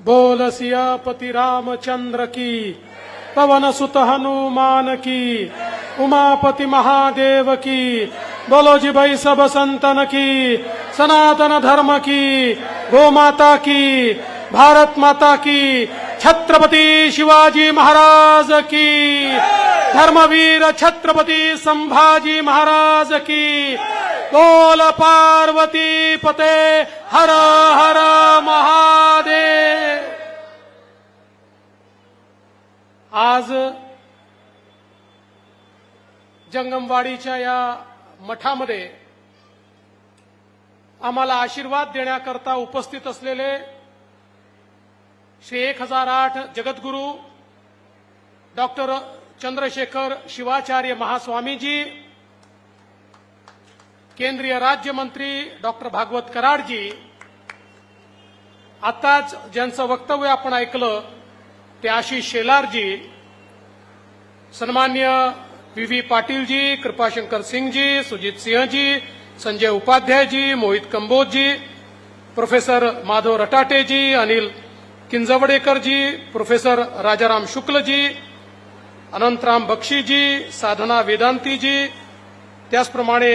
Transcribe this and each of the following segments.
बोल सियापति रामचंद्र की पवन सुत हनुमान की उमापति महादेव की बोलो जी भाई सब संतन की सनातन धर्म की गो माता की भारत माता की छत्रपति शिवाजी महाराज की धर्मवीर छत्रपति संभाजी महाराज की बोल पार्वती पते हर हर महादेव. आज जंगमवाडीच्या या मठामध्ये आम्हाला आशीर्वाद देण्याकरता उपस्थित असलेले श्री एक हजार आठ जगद्गुरू डॉक्टर चंद्रशेखर शिवाचार्य महास्वामीजी केंद्रीय राज्यमंत्री डॉक्टर भागवत कराडजी आताच ज्यांचं वक्तव्य आपण ऐकलं ते आशिष शेलारजी सन्मान्य व्ही व्ही पाटीलजी कृपाशंकर सिंगजी सुजित सिंहजी संजय उपाध्यायजी मोहित कंबोजजी प्रोफेसर माधव रटाटेजी अनिल किंजवडेकरजी प्रोफेसर राजाराम शुक्लजी अनंतराम बक्षीजी साधना वेदांतीजी त्याचप्रमाणे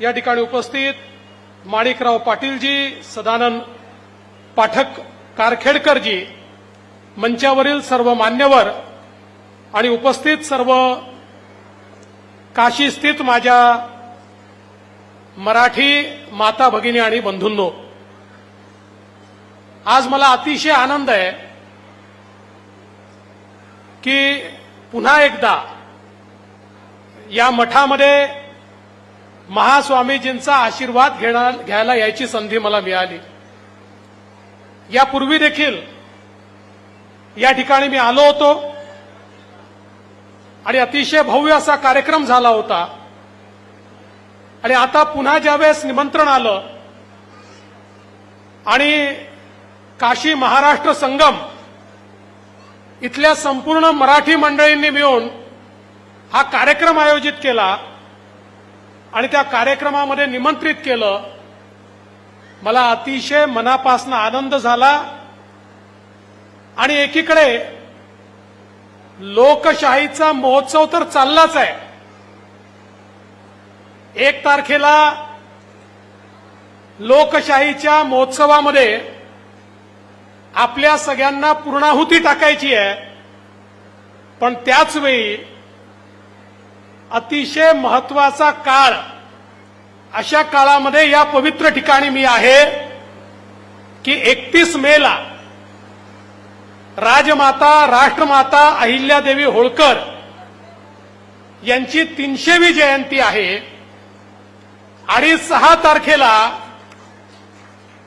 या ठिकाणी उपस्थित माणिकराव पाटीलजी सदानंद पाठक कारखेडकरजी मंचावरील सर्व मान्यवर आणि उपस्थित सर्व काशी स्थित माझ्या मराठी माता भगिनी आणि बंधूंनो आज मला अतिशय आनंद आहे की पुन्हा एकदा या मठामध्ये महास्वामीजींचा आशीर्वाद घेणार घ्यायला यायची संधी मला मिळाली. यापूर्वी देखील या ठिकाणी मी आलो होतो. आणि अतिशय भव्य असा कार्यक्रम झाला होता. आणि आता पुन्हा ज्यावेळेस निमंत्रण आलं आणि काशी महाराष्ट्र संगम इथल्या संपूर्ण मराठी मंडळींनी मिळून हा कार्यक्रम आयोजित केला आणि त्या कार्यक्रमामध्ये निमंत्रित केलं. मला अतिशय मनापासून आनंद झाला. आणि एकीकडे लोकशाहीचा महोत्सव तर चाललाच आहे. एक तारखेला लोकशाहीच्या महोत्सवामध्ये आपल्या सगळ्यांना पूर्णाहुती टाकायची आहे. पण त्याच वेळी अतिशय महत्त्वाचा काळ. अशा काळामध्ये या पवित्र ठिकाणी मी आहे की एकतीस मेला राजमाता राष्ट्रमाता अहिल्यादेवी होळकर यांची तीनशेवी जयंती आहे. आणि सहा तारखेला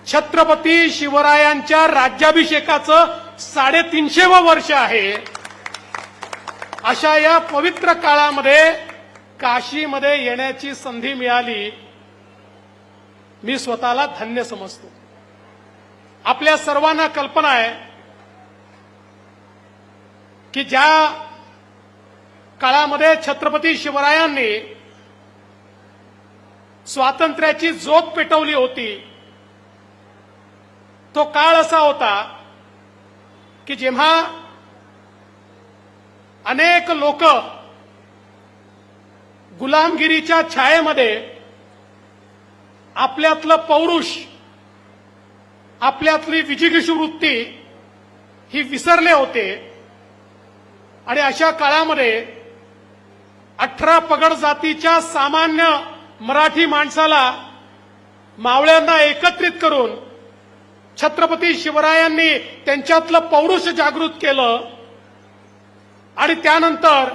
छत्रपती शिवरायांच्या राज्याभिषेकाचं साडेतीनशेवं वर्ष आहे. अशा या पवित्र काळामध्ये काशीमध्ये येण्याची संधी मिळाली मी स्वतःला धन्य समजतो. आपल्या सर्वांना कल्पना आहे की ज्या काळामध्ये छत्रपती शिवरायांनी स्वातंत्र्याची जोत पेटवली होती तो काळ असा होता की जेव्हा अनेक लोक गुलामगिरीच्या छायेमध्ये आपल्यातलं पौरुष आपल्यातली विजिगिषू वृत्ती ही विसरले होते. आणि अशा काळामध्ये अठरा पगड जातीच्या सामान्य मराठी माणसाला मावळ्यांना एकत्रित करून छत्रपती शिवरायांनी त्यांच्यातलं पौरुष जागृत केलं. आणि त्यानंतर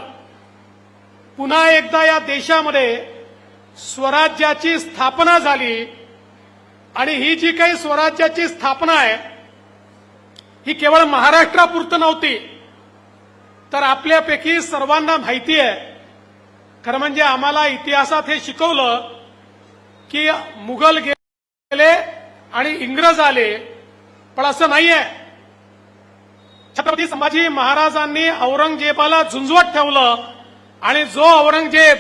पुन्हा एकदा या देशामध्ये स्वराज्याची स्थापना झाली. आणि ही जी काही स्वराज्याची स्थापना आहे ही केवळ महाराष्ट्रापुरतं नव्हती तर आपल्यापैकी सर्वांना माहिती आहे. खरं म्हणजे आम्हाला इतिहासात हे शिकवलं की मुघल गेले आणि इंग्रज आले पण असं नाहीये. छत्रपती संभाजी महाराजांनी औरंगजेबाला झुंजवत ठेवलं आणि जो औरंगजेब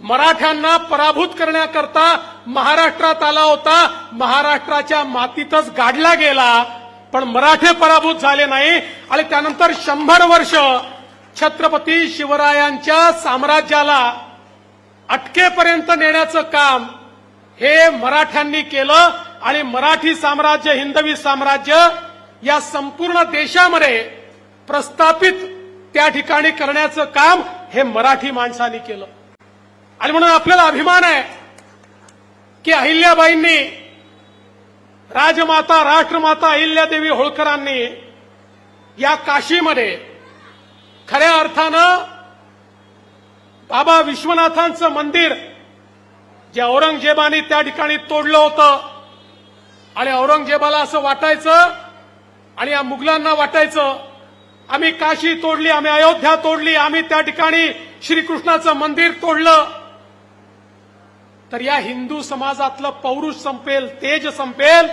मराठ्यांना पराभूत करण्याकरता महाराष्ट्रात आला होता महाराष्ट्राच्या मातीतच गाडला गेला पण मराठे पराभूत झाले नाही. आणि त्यानंतर शंभर वर्ष छत्रपती शिवरायांच्या साम्राज्याला अटकेपर्यंत नेण्याचं काम हे मराठ्यांनी केलं. आणि मराठी साम्राज्य हिंदवी साम्राज्य या संपूर्ण देशामध्ये प्रस्थापित त्या ठिकाणी करण्याचं काम हे मराठी माणसांनी केलं. आणि म्हणून आपल्याला अभिमान आहे की अहिल्याबाईंनी राजमाता राष्ट्रमाता अहिल्यादेवी होळकरांनी या काशीमध्ये खऱ्या अर्थानं बाबा विश्वनाथांचं मंदिर जे औरंगजेबाने त्या ठिकाणी तोडलं होतं. आणि औरंगजेबाला असं वाटायचं आणि या मुघलांना वाटायचं आम्ही काशी तोडली आम्ही अयोध्या तोडली आम्ही त्या ठिकाणी श्रीकृष्णाचं मंदिर तोडलं. तर या हिंदू समाजातलं पौरुष संपेल तेज संपेल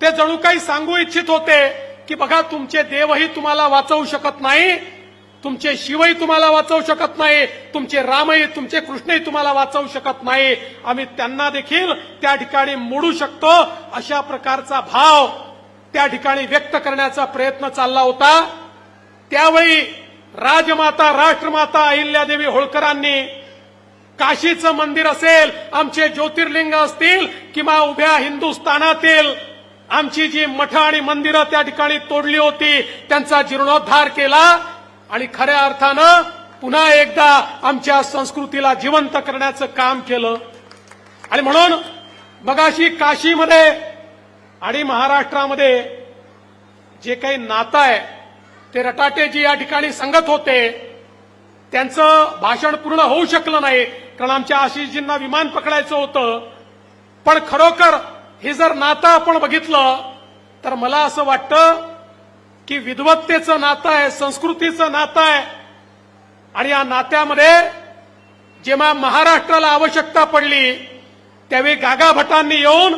ते जणू काही सांगू इच्छित होते की बघा तुमचे देवही तुम्हाला वाचवू शकत नाही तुमचे शिवही तुम्हाला वाचवू शकत नाही तुमचे रामही तुमचे कृष्णही तुम्हाला वाचवू शकत नाही. आम्ही त्यांना देखील त्या ठिकाणी मोडू शकतो. अशा प्रकारचा भाव त्या ठिकाणी व्यक्त करण्याचा प्रयत्न चालला होता. त्यावेळी राजमाता राष्ट्रमाता अहिल्यादेवी होळकरांनी काशीचं मंदिर असेल आमचे ज्योतिर्लिंग असतील किंवा उभ्या हिंदुस्थानातील आमची जी मठ आणि मंदिरं त्या ठिकाणी तोडली होती त्यांचा जीर्णोद्धार केला आणि खऱ्या अर्थानं पुन्हा एकदा आमच्या संस्कृतीला जिवंत करण्याचं काम केलं. आणि म्हणून मगाशी काशीमध्ये आणि महाराष्ट्रामध्ये जे काही नातं आहे ते रटाटे जे या ठिकाणी सांगत होते त्यांचं भाषण पूर्ण होऊ शकलं नाही कारण आमच्या आशिषजींना विमान पकडायचं होतं. पण खरोखर हे जर नातं आपण बघितलं तर मला असं वाटतं की विद्वत्तेचं नातं आहे संस्कृतीचं नातं आहे आणि या नात्यामध्ये जेव्हा महाराष्ट्राला आवश्यकता पडली त्यावेळी गागाभटांनी येऊन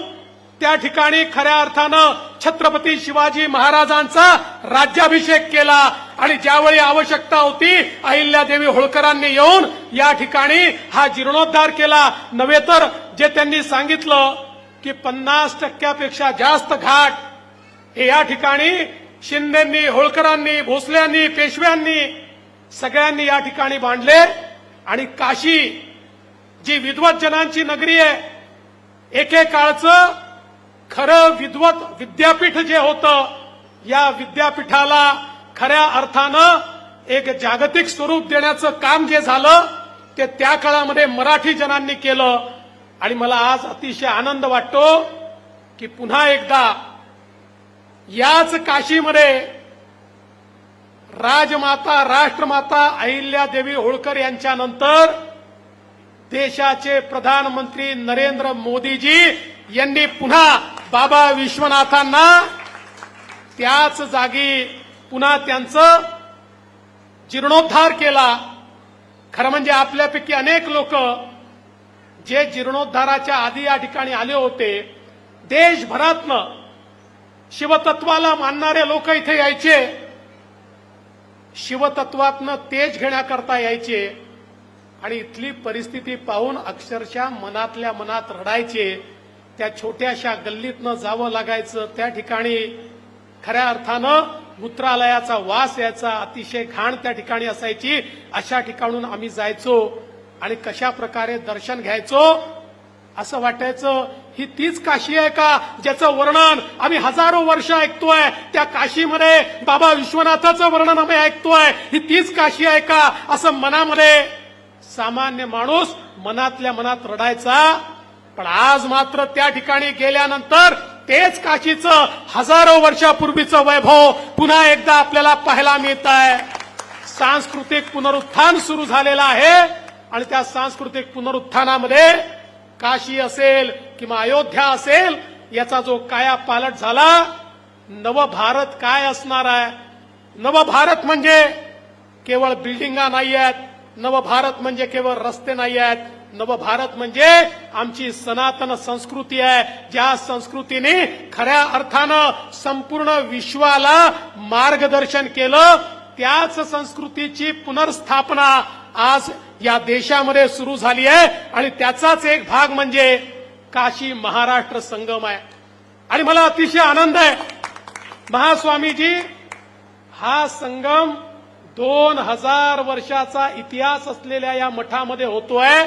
त्या ठिकाणी खऱ्या अर्थानं छत्रपती शिवाजी महाराजांचा राज्याभिषेक केला. आणि ज्यावेळी आवश्यकता होती अहिल्यादेवी होळकरांनी येऊन या ठिकाणी हा जीर्णोद्धार केला. नव्हे तर जे त्यांनी सांगितलं की पन्नास टक्क्यापेक्षा जास्त घाट हे या ठिकाणी शिंदेंनी होळकरांनी भोसल्यांनी पेशव्यांनी सगळ्यांनी या ठिकाणी बांधले. आणि काशी जी विद्वत जनांची नगरी आहे एकेकाळचं खरं विद्वत विद्यापीठ जे होतं या विद्यापीठाला खऱ्या अर्थानं एक जागतिक स्वरूप देण्याचं काम जे झालं ते त्या काळामध्ये मराठी जनांनी केलं. आणि मला आज अतिशय आनंद वाटतो की पुन्हा एकदा याच काशीमध्ये राजमाता राष्ट्रमाता अहिल्यादेवी होळकर यांच्यानंतर देशाचे प्रधानमंत्री नरेंद्र मोदीजी यांनी पुन्हा बाबा विश्वनाथांना त्याच जागी पुन्हा त्यांचं जीर्णोद्धार केला. खरं म्हणजे आपल्यापैकी अनेक लोक जे जीर्णोद्धाराच्या आधी या ठिकाणी आले होते देशभरातनं शिवतत्वाला मानणारे लोक इथे यायचे. शिवतत्वातनं तेज घेण्याकरता यायचे आणि इथली परिस्थिती पाहून अक्षरशः मनातल्या मनात रडायचे. त्या छोट्याशा गल्लीतनं जावं लागायचं. त्या ठिकाणी खऱ्या अर्थानं मूत्रालयाचा वास यायचा अतिशय घाण त्या ठिकाणी असायची. अशा ठिकाणून आम्ही जायचो आणि कशा प्रकारे दर्शन घ्यायचो असं वाटायचं. ही तीच काशी आहे का ज्याचं वर्णन आम्ही हजारो वर्ष ऐकतोय? त्या काशीमध्ये बाबा विश्वनाथाचं वर्णन आम्ही ऐकतोय. ही तीच काशी आहे का असं मनामध्ये सामान्य माणूस मनातल्या मनात रडायचा. पण आज मात्र त्या ठिकाणी गेल्यानंतर तेच काशीचं हजारो वर्षापूर्वीचं वैभव पुन्हा एकदा आपल्याला पाहायला मिळत आहे. सांस्कृतिक पुनरुत्थान सुरू झालेलं आहे आणि त्या सांस्कृतिक पुनरुत्थानामध्ये काशी असेल किंवा अयोध्या असेल याचा जो काया पालट झाला नवभारत काय असणार आहे? नवभारत म्हणजे केवळ बिल्डिंगा नाही आहेत नवभारत म्हणजे केवळ रस्ते नाही आहेत नवभारत म्हणजे आमची सनातन संस्कृती आहे. ज्या संस्कृतीने खऱ्या अर्थानं संपूर्ण विश्वाला मार्गदर्शन केलं त्याच संस्कृतीची पुनर्स्थापना आज या देशामध्ये सुरू झाली आहे. आणि त्याचाच एक भाग म्हणजे काशी महाराष्ट्र संगम आहे. आणि मला अतिशय आनंद आहे. महास्वामीजी हा संगम दोन हजार वर्षाचा इतिहास असलेल्या या मठामध्ये होतोय.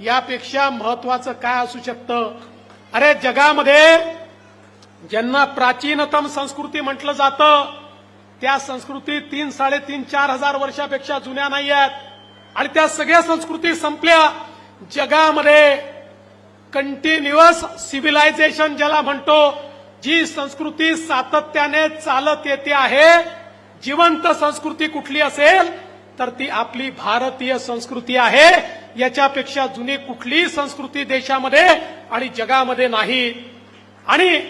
यापेक्षा महत्वाचं काय असू शकतं? अरे जगामध्ये ज्यांना प्राचीनतम संस्कृती म्हटलं जातं त्या संस्कृती तीन साडेतीन चार हजार वर्षापेक्षा जुन्या नाही आहेत. आणि त्या सगळ्या संस्कृती संपल्या. जगामध्ये कंटिन्युअस सिव्हिलायझेशन ज्याला म्हणतो जी संस्कृती सातत्याने चालत येते आहे. जिवंत संस्कृती कुठली असेल तर ती आपली भारतीय संस्कृती आहे. याच्यापेक्षा जुनी कुठलीही संस्कृती देशामध्ये आणि जगामध्ये नाही. आणि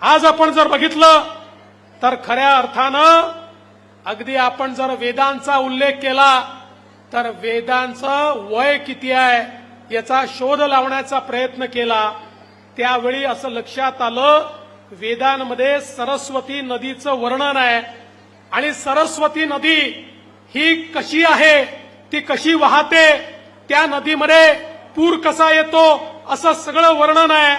आज आपण जर बघितलं तर खऱ्या अर्थानं अगदी आपण जर वेदांचा उल्लेख केला तर वेदांचं वय किती आहे याचा शोध लावण्याचा प्रयत्न केला. त्यावेळी असं लक्षात आलं वेदांमध्ये सरस्वती नदीचं वर्णन आहे. आणि सरस्वती नदी ही कशी आहे ती कशी वाहते त्या नदीमध्ये पूर कसा येतो असं सगळं वर्णन आहे.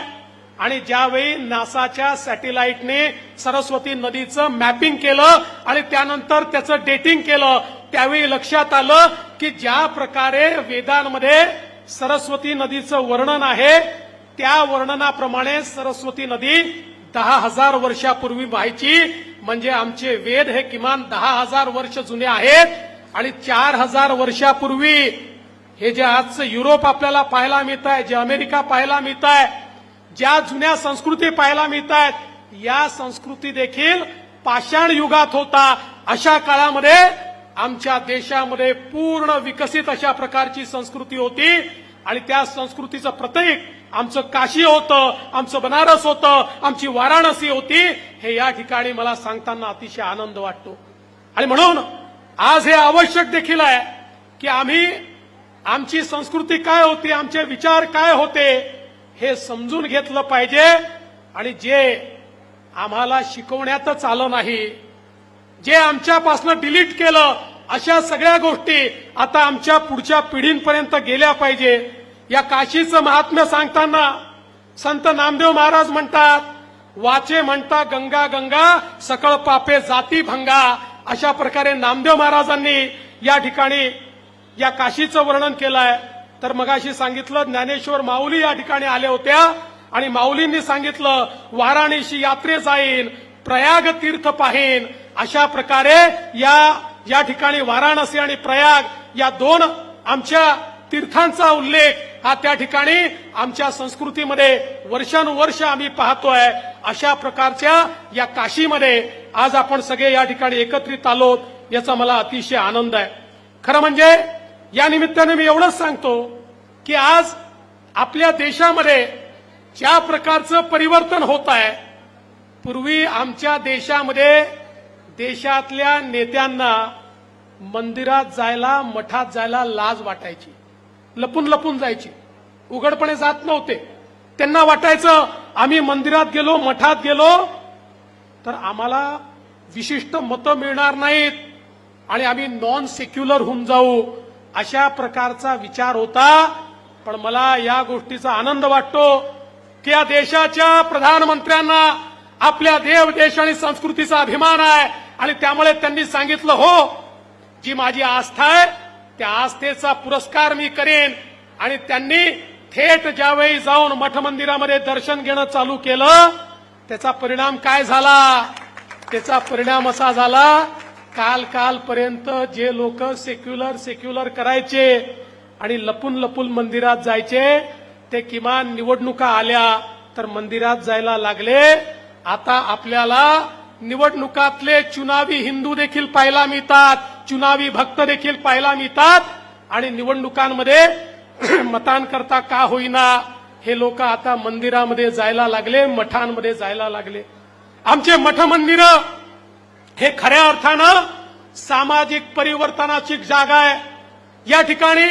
आणि ज्यावेळी नासाच्या सॅटेलाइटने सरस्वती नदीचं मॅपिंग केलं आणि त्यानंतर त्याचं डेटिंग केलं त्यावेळी लक्षात आलं की ज्या प्रकारे वेदांमध्ये सरस्वती नदीचं वर्णन आहे त्या वर्णनाप्रमाणे सरस्वती नदी दहा हजार वर्षापूर्वी व्हायची. म्हणजे आमचे वेद हे किमान दहा हजार वर्ष जुने आहेत आणि चार हजार वर्षापूर्वी हे जे आजचं युरोप आपल्याला पाहायला मिळत आहे जे अमेरिका पाहायला मिळत आहे ज्या जुन्या संस्कृती पाहायला मिळत आहेत या संस्कृती देखील पाषाण युगात होता. अशा काळामध्ये आमच्या देशामध्ये पूर्ण विकसित अशा प्रकारची संस्कृती होती आणि त्या संस्कृतीचं प्रतीक आमचं काशी होतं आमचं बनारस होतं आमची वाराणसी होती हे या ठिकाणी मला सांगताना अतिशय आनंद वाटतो. आणि म्हणून आज हे आवश्यक देखील आहे की आम्ही आमची संस्कृती काय होती आमचे विचार काय होते हे समजून घेतलं पाहिजे. आणि जे आम्हाला शिकवण्यातच आलं नाही जे आमच्यापासनं डिलीट केलं अशा सगळ्या गोष्टी आता आमच्या पुढच्या पिढींपर्यंत गेल्या पाहिजे. या काशीचं महात्म्य सांगताना संत नामदेव महाराज म्हणतात वाचे म्हणता गंगा गंगा सकळ पापे जाती भंगा. अशा प्रकारे नामदेव महाराजांनी या ठिकाणी या काशीचं वर्णन केलंय. तर मगाशी सांगितलं ज्ञानेश्वर माऊली या ठिकाणी आल्या होत्या. आणि माऊलींनी सांगितलं वाराणसी यात्रे जाईन प्रयाग तीर्थ पाहीन. अशा प्रकारे या या ठिकाणी वाराणसी आणि प्रयाग या दोन आमच्या तीर्थांचा उल्लेख हा त्या ठिकाणी आमच्या संस्कृतीमध्ये वर्षानुवर्ष आम्ही पाहतोय. अशा प्रकारच्या या काशीमध्ये आज आपण सगळे या ठिकाणी एकत्रित आलोत याचा मला अतिशय आनंद आहे. खरं म्हणजे या निमित्ताने मी एवढंच सांगतो की आज आपल्या देशामध्ये ज्या प्रकारचं परिवर्तन होत आहे पूर्वी आमच्या देशामध्ये देशातल्या नेत्यांना मंदिरात जायला मठात जायला लाज वाटायची. लपून लपून जायची. उघडपणे जात नव्हते. त्यांना वाटायचं आम्ही मंदिरात गेलो मठात गेलो तर आम्हाला विशिष्ट मतं मिळणार नाहीत आणि आम्ही नॉन सेक्युलर होऊन जाऊ. अशा प्रकारचा विचार होता. पण मला या गोष्टीचा आनंद वाटतो की या देशाच्या प्रधानमंत्र्यांना आपल्या देव देश आणि संस्कृतीचा अभिमान आहे. आणि त्यामुळे त्यांनी सांगितलं हो जी माझी आस्था आहे त्या आस्थेचा पुरस्कार मी करेन. आणि त्यांनी थेट ज्यावेळी जाऊन मठ मंदिरामध्ये दर्शन घेणं चालू केलं त्याचा परिणाम काय झाला? त्याचा परिणाम असा झाला काल कालपर्यंत जे लोक सेक्युलर सेक्युलर करायचे आणि लपून लपून मंदिरात जायचे ते किमान निवडणुका आल्या तर मंदिरात जायला लागले. आता आपल्याला निवडणुकातले चुनावी हिंदू देखील पाहायला मिळतात चुनावी भक्त देखील पाहायला मिळतात आणि निवडणुकांमध्ये मतांकरता का होईना हे लोक आता मंदिरामध्ये जायला लागले मठांमध्ये जायला लागले. आमचे मठ मंदिरं हे खऱ्या अर्थानं सामाजिक परिवर्तनाची जागा आहे. या ठिकाणी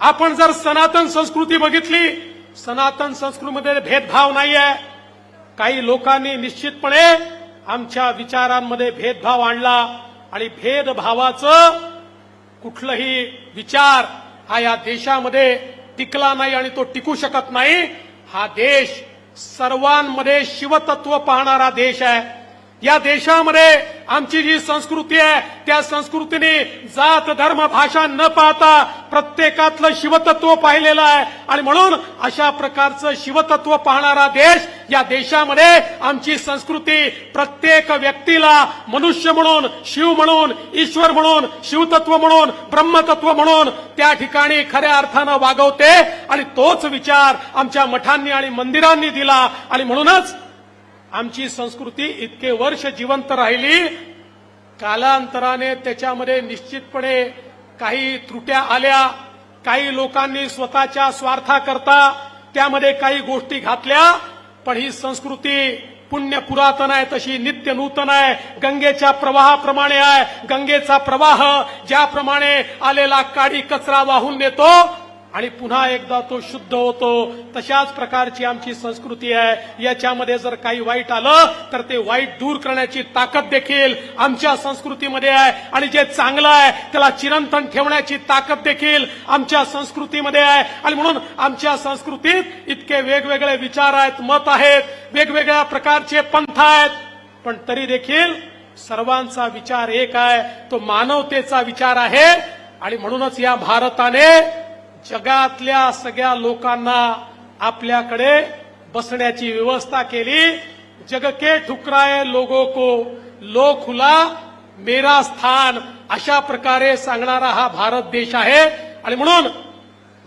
आपण जर सनातन संस्कृती बघितली सनातन संस्कृतीमध्ये भेदभाव नाही आहे काही लोकांनी निश्चितपणे आमच्या विचारांमध्ये भेदभाव आणला आणि भेदभावाचं कुठलंही विचार हा या देशामध्ये टिकला नाही आणि तो टिकू शकत नाही. हा देश सर्वांमध्ये शिवतत्व पाहणारा देश आहे. या देशामध्ये आमची जी संस्कृती आहे त्या संस्कृतीने जात धर्म भाषा न पाहता प्रत्येकातलं शिवतत्व पाहिलेलं आहे. आणि म्हणून अशा प्रकारचं शिवतत्व पाहणारा देश या देशामध्ये आमची संस्कृती प्रत्येक व्यक्तीला मनुष्य म्हणून शिव म्हणून ईश्वर म्हणून शिवतत्व म्हणून ब्रह्मतत्व म्हणून त्या ठिकाणी खऱ्या अर्थानं वागवते. आणि तोच विचार आमच्या मठांनी आणि मंदिरांनी दिला. आणि म्हणूनच आमची संस्कृती इतके वर्ष जिवंत राहिली कालांतराने त्याच्यामध्ये निश्चितपणे काही त्रुट्या आल्या काही लोकांनी स्वतःच्या स्वार्थाकरता त्यामध्ये काही गोष्टी घातल्या पण ही संस्कृती पुण्य पुरातन आहे तशी नित्य नूतन आहे गंगेच्या प्रवाहाप्रमाणे आहे गंगेचा प्रवाह ज्याप्रमाणे आलेला काडी कचरा वाहून नेतो आणि पुन्हा एकदा तो शुद्ध होतो. तशाच प्रकारची आमची संस्कृती आहे. याच्यामध्ये जर काही वाईट आलं तर ते वाईट दूर करण्याची ताकद देखील आमच्या संस्कृतीमध्ये आहे. आणि जे चांगलं आहे त्याला चिरंतन ठेवण्याची ताकद देखील आमच्या संस्कृतीमध्ये आहे. आणि म्हणून आमच्या संस्कृतीत इतके वेगवेगळे विचार आहेत मत आहेत वेगवेगळ्या प्रकारचे पंथ आहेत. पण तरी देखील सर्वांचा विचार एक आहे. तो मानवतेचा विचार आहे. आणि म्हणूनच या भारताने जगातल्या सगळ्या लोकांना आपल्याकडे बसण्याची व्यवस्था केली. जग के ठुकराए लोगो को लो खुला मेरा स्थान अशा प्रकारे सांगणारा हा भारत देश आहे. आणि म्हणून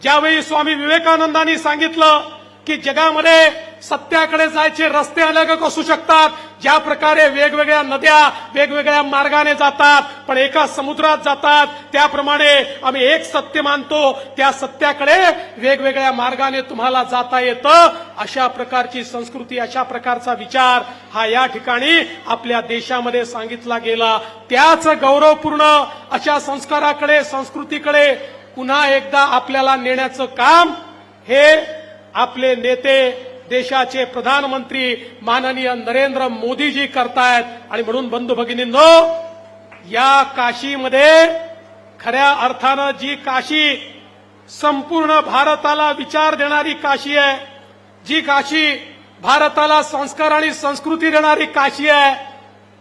ज्यावेळी स्वामी विवेकानंदांनी सांगितलं की जगामध्ये सत्याकडे जायचे रस्ते अलग असू शकतात ज्या प्रकारे वेगवेगळ्या नद्या वेगवेगळ्या मार्गाने जातात पण एका समुद्रात जातात त्याप्रमाणे आम्ही एक सत्य मानतो त्या सत्याकडे वेगवेगळ्या मार्गाने तुम्हाला जाता येतं अशा प्रकारची संस्कृती अशा प्रकारचा विचार हा या ठिकाणी आपल्या देशामध्ये सांगितला गेला. त्याच गौरवपूर्ण अशा संस्काराकडे संस्कृतीकडे पुन्हा एकदा आपल्याला नेण्याचं काम हे आपले नेते देशाचे प्रधानमंत्री माननीय नरेंद्र मोदीजी करतायत. आणि म्हणून बंधू भगिनींनो या काशीमध्ये खऱ्या अर्थानं जी काशी संपूर्ण भारताला विचार देणारी काशी आहे जी काशी भारताला संस्कार आणि संस्कृती देणारी काशी आहे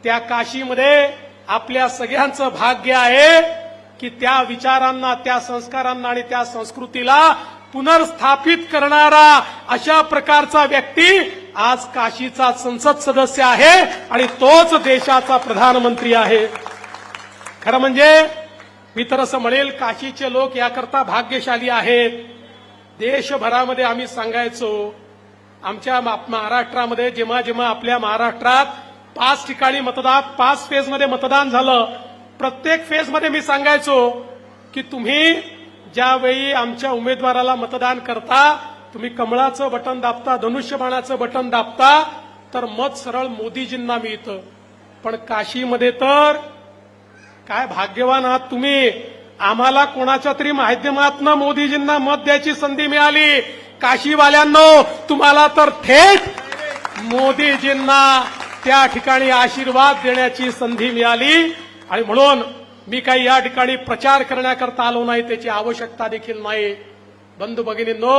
त्या काशीमध्ये आपल्या सगळ्यांचं भाग्य आहे की त्या विचारांना त्या संस्कारांना आणि त्या संस्कृतीला पुनर्स्थापित करणारा अशा प्रकारचा व्यक्ती आज काशीचा संसद सदस्य आहे आणि तोच देशाचा प्रधानमंत्री आहे. खरं म्हणजे मी तर असं म्हणेल काशीचे लोक याकरता भाग्यशाली आहेत. देशभरामध्ये आम्ही सांगायचो आमच्या महाराष्ट्रामध्ये जेव्हा जेव्हा आपल्या महाराष्ट्रात पाच ठिकाणी मतदान पाच फेजमध्ये मतदान झालं प्रत्येक फेजमध्ये मी सांगायचो की तुम्ही ज्यावेळी आमच्या उमेदवाराला मतदान करता तुम्ही कमळाचं बटन दाबता धनुष्यबाणाचं बटन दाबता तर मत सरळ मोदीजींना मिळतं. पण काशीमध्ये तर काय भाग्यवान आहात तुम्ही? आम्हाला कोणाच्या तरी माध्यमातून मोदीजींना मत द्यायची संधी मिळाली. काशीवाल्यांनो तुम्हाला तर थेट मोदीजींना त्या ठिकाणी आशीर्वाद देण्याची संधी मिळाली. आणि म्हणून मी काही या ठिकाणी प्रचार करण्याकरता आलो नाही त्याची आवश्यकता देखील नाही. बंधू भगिनींनो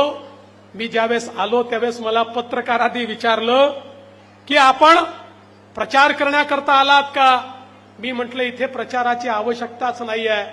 मी ज्यावेळेस आलो त्यावेळेस मला पत्रकारांनी विचारलं की आपण प्रचार करण्याकरता आलात का? मी म्हटलं इथे प्रचाराची आवश्यकताच नाही आहे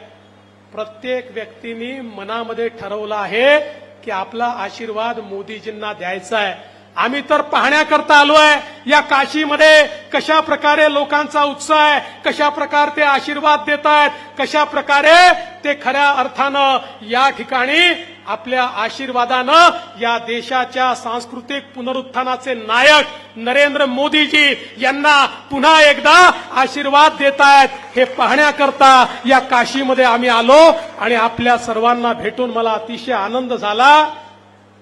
प्रत्येक व्यक्तीनी मनामध्ये ठरवलं आहे की आपला आशीर्वाद मोदीजींना द्यायचा आहे. आम्ही तर पाहण्याकरता आलोय या काशीमध्ये कशा प्रकारे लोकांचा उत्साह आहे कशा प्रकारे ते आशीर्वाद देत आहेत कशा प्रकारे ते खऱ्या अर्थानं या ठिकाणी आपल्या आशीर्वादानं या देशाच्या सांस्कृतिक पुनरुत्थानाचे नायक नरेंद्र मोदीजी यांना पुन्हा एकदा आशीर्वाद देत आहेत. हे पाहण्याकरता या काशीमध्ये आम्ही आलो आणि आपल्या सर्वांना भेटून मला अतिशय आनंद झाला.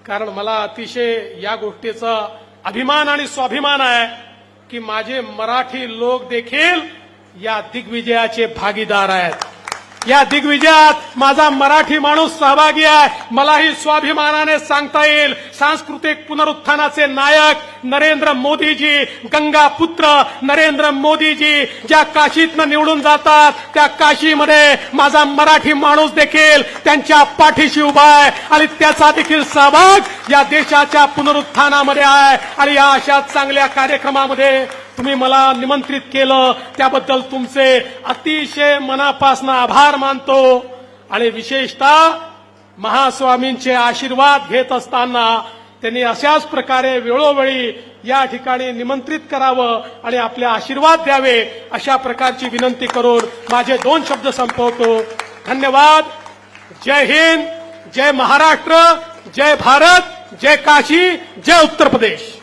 कारण मला अतिशय या गोष्टीचा अभिमान आणि स्वाभिमान आहे की माझे मराठी लोक देखील या दिग्विजयाचे भागीदार आहेत. या दिग्विजयात माझा मराठी माणूस सहभागी आहे. मलाही स्वाभिमानाने सांगता येईल. सांस्कृतिक पुनरुत्थानाचे नायक नरेंद्र मोदीजी गंगा पुत्र नरेंद्र मोदीजी ज्या काशीतनं निवडून जातात त्या काशीमध्ये माझा मराठी माणूस देखील त्यांच्या पाठीशी उभा आहे आणि त्याचा देखील सहभाग या देशाच्या पुनरुत्थानामध्ये आहे. आणि या अशा चांगल्या कार्यक्रमामध्ये तुम्ही मला निमंत्रित केलं त्याबद्दल तुमचे अतिशय मनापासून आभार मानतो. आणि विशेषतः महास्वामींचे आशीर्वाद घेत असताना त्यांनी अशाच प्रकारे वेळोवेळी या ठिकाणी निमंत्रित करावं आणि आपले आशीर्वाद द्यावे अशा प्रकारची विनंती करून माझे दोन शब्द संपवतो. धन्यवाद. जय हिंद जय महाराष्ट्र जय भारत जय काशी जय उत्तर प्रदेश.